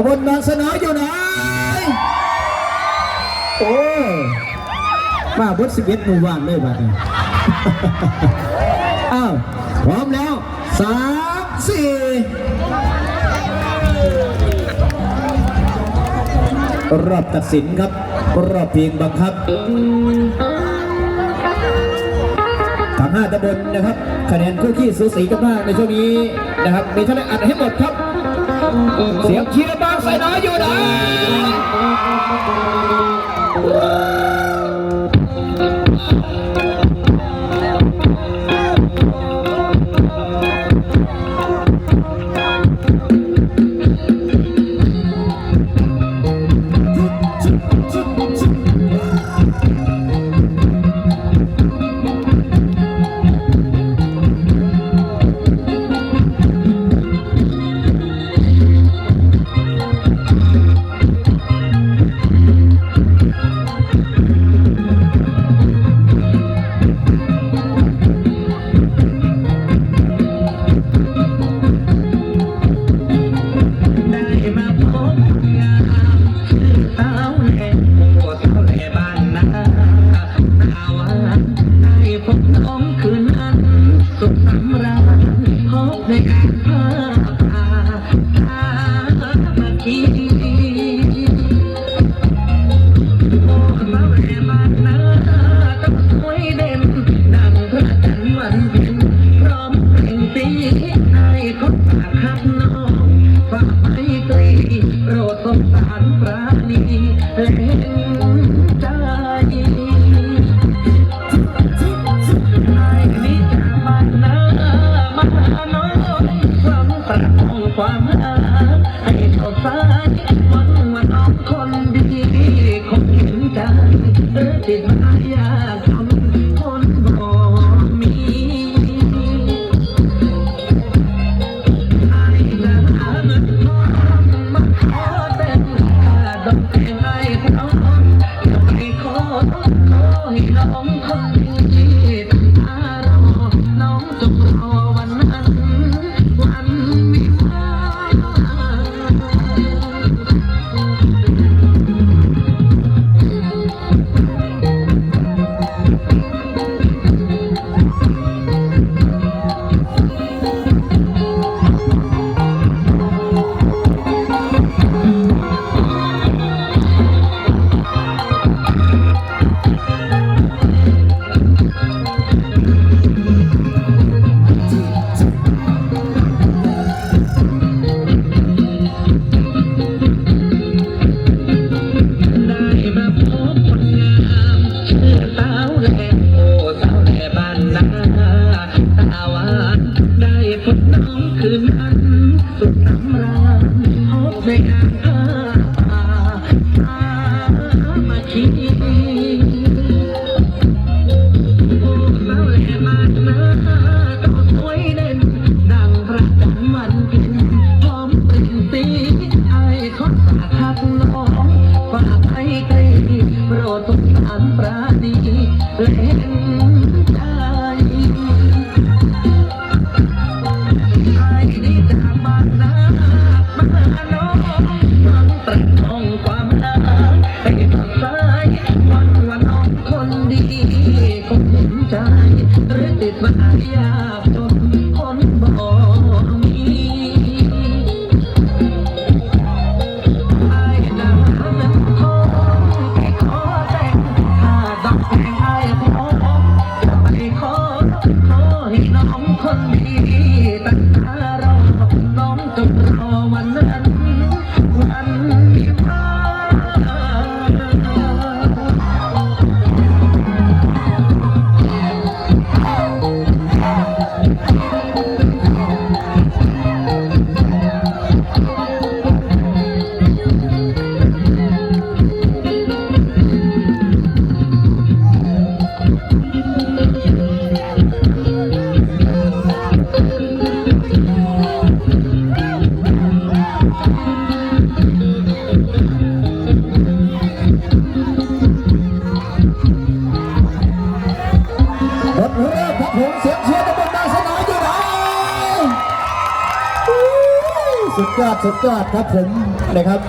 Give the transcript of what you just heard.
ตำบลบางสนออยู่ไหนโอ้มาบดสิบเอ็ดหมู่บ้านเลยบัดนี้อ้าวพร้อมแล้วสามสี่รอบตัดสินครับ รอบเพียงบังคับทั้งห้าตำบลนะครับ คะแนนคู่ขี้สูสีกันมากในช่วงนี้นะครับ มีเท่าไรอัดให้หมดครับ เสียงเชียร์บางใส่น้อยอยู่ไหน ในการพาพาพามาคีโบสถ์เขาแลบ้านน คนดีคงเห็นใจหรือจิดมายาก มาคีโอ้สาวแหล่บ้านนาต้องสวยเด่นดังพระจันทร์มันเพ็ญพร้อมเป็นสีไอ้คนสาทักน้องฝากให้ใกล้โปรดสงสารปราณีและเห็นใจไอ้นี่จาก Thank you. พระผงเสียงเชียร์ตะบนบางสนออยู่ไหนอู้ยสุดยอดสุดยอดครับผมนะครับ